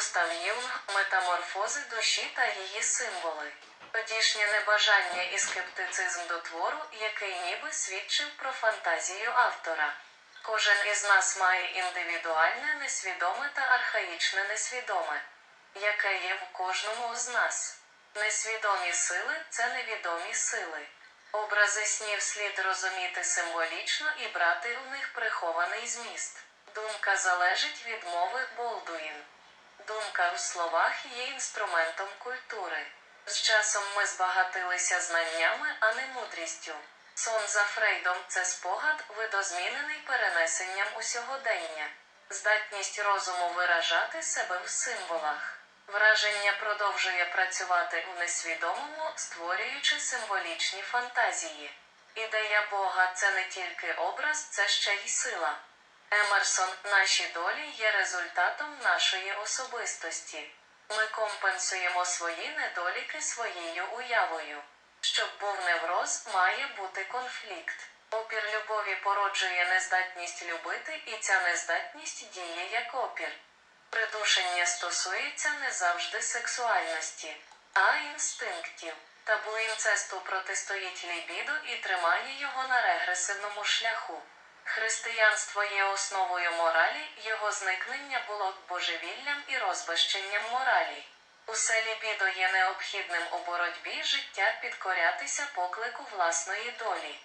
Густав метаморфози душі та її символи. Тодішнє небажання і скептицизм до твору, який ніби свідчив про фантазію автора. Кожен із нас має індивідуальне, несвідоме та архаїчне несвідоме, яке є в кожному з нас. Несвідомі сили це невідомі сили. Образи снів слід розуміти символічно і брати у них прихований зміст. Думка залежить від мови Болдуїн. Думка у словах є інструментом культури. З часом ми збагатилися знаннями, а не мудрістю. Сон за Фрейдом це спогад, видозмінений перенесенням у сьогодення, здатність розуму виражати себе в символах. Враження продовжує працювати у несвідомому, створюючи символічні фантазії. Ідея Бога це не тільки образ, це ще й сила. Емерсон, наші долі є результатом нашої особистості. Ми компенсуємо свої недоліки своєю уявою. Щоб був невроз, має бути конфлікт. Опір любові породжує нездатність любити, і ця нездатність діє як опір. Придушення стосується не завжди сексуальності, а інстинктів. Табу інцесту протистоїть лібіду і тримає його на регресивному шляху. Християнство є основою моралі, його зникнення було божевіллям і розбещенням моралі. Усе лібідо є необхідним у боротьбі життя підкорятися поклику власної долі.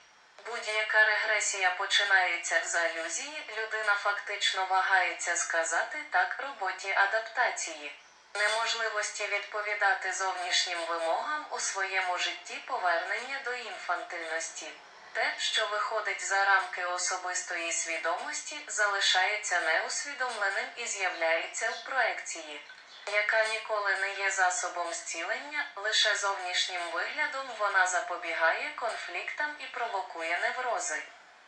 Будь-яка регресія починається з алюзії, людина фактично вагається сказати так роботі адаптації, неможливості відповідати зовнішнім вимогам у своєму житті повернення до інфантильності. Те, що виходить за рамки особистої свідомості, залишається неусвідомленим і з'являється в проекції, яка ніколи не є засобом зцілення, лише зовнішнім виглядом вона запобігає конфліктам і провокує неврози.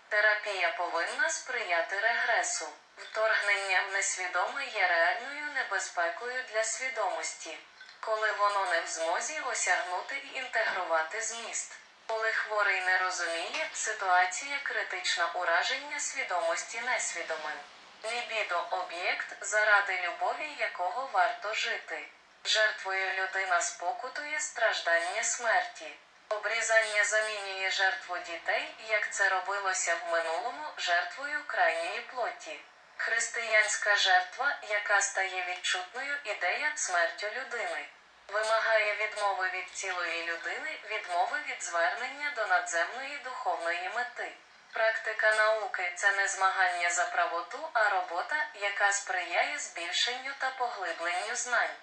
Терапія повинна сприяти регресу. Вторгнення в несвідоме є реальною небезпекою для свідомості, коли воно не в змозі осягнути і інтегрувати зміст. Коли хворий не розуміє, ситуація критична ураження свідомості несвідомим. Лібідо об'єкт, заради любові якого варто жити. Жертвою людина спокутує страждання смерті. Обрізання замінює жертву дітей, як це робилося в минулому, жертвою крайньої плоті. Християнська жертва, яка стає відчутною ідея смертю людини, вимагає відмови від цілої людини, відмови від звернення до надземної духовної мети. Практика науки це не змагання за правоту, а робота, яка сприяє збільшенню та поглибленню знань.